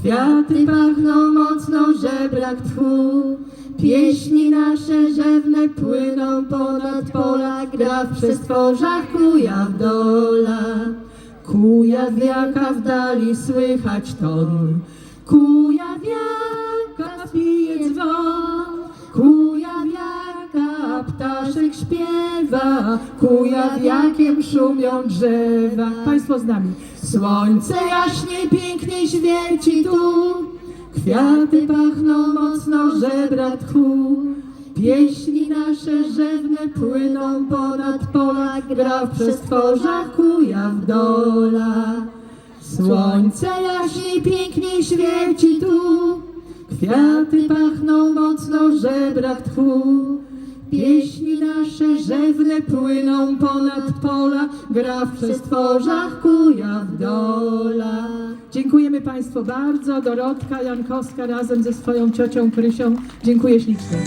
Kwiaty pachną mocno, żebrak tchu. Pieśni nasze rzewne płyną ponad pola, gra w przestworzach kujaw dola. Kujawiaka w dali słychać ton, kujawiaka pije dzwon, kujawiaka ptaszek śpiewa, kujawiakiem szumią drzewa. Państwo z nami. Słońce jaśnie pięknie świeci tu, kwiaty pachną mocno, żebra tchu. Pieśni nasze rzewne płyną ponad pola, gra w przestworzach kujaw dola. Słońce jaśniej pięknie świeci tu, kwiaty pachną mocno, żebrak tchu. Pieśni nasze rzewne płyną ponad pola, gra w przestworzach kujaw dola. Dziękujemy Państwu bardzo. Dorotka Jankowska razem ze swoją ciocią Krysią. Dziękuję ślicznie.